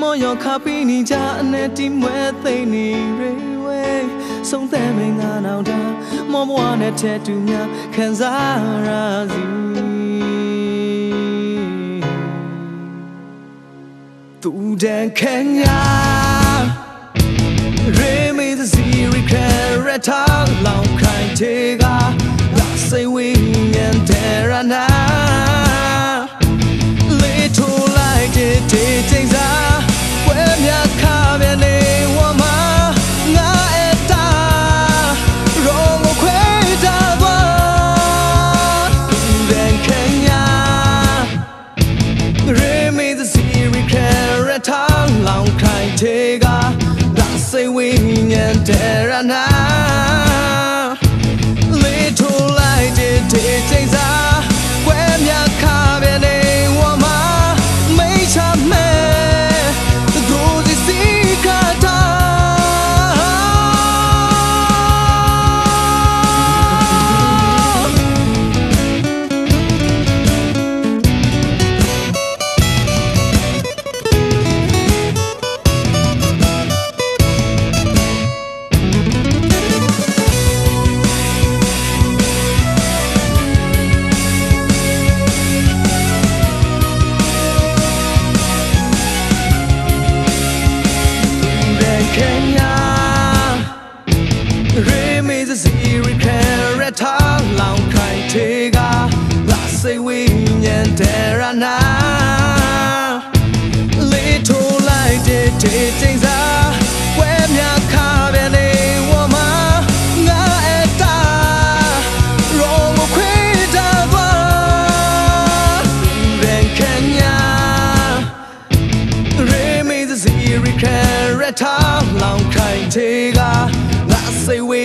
မောယောခပီနီကြအနေတီမွဲသိနေရေဝဲဆုံးသက်မင်းငါနောက်တာမောဘွားနဲ့ထဲတူများခံစားရစီသူတန်ခံရရေမေးစီရီခရတာ say wing and tear and စစ်စီရီခဲရထားလောင်ခိုင်သေးကလာစိတ်ဝိညာဉ်တရနာလေးထိုးလိုက်တဲ့တဲ့ချိန်စာပွဲများခါပဲနေဝမငါအတာရောမခွေတာဘာရင်ခညာရေမေးစစီရီခဲရထားလောင်ခိုင်သေးက say we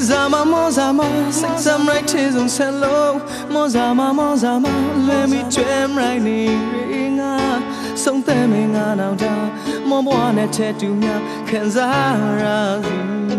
Zama mo zama sing some right tears on selo mo zama mo zama let me jam right ni ringa ဆုံးသက်မင်းငါနောက်တာမောဘွားနဲ့ထဲတူများခံစားရသည်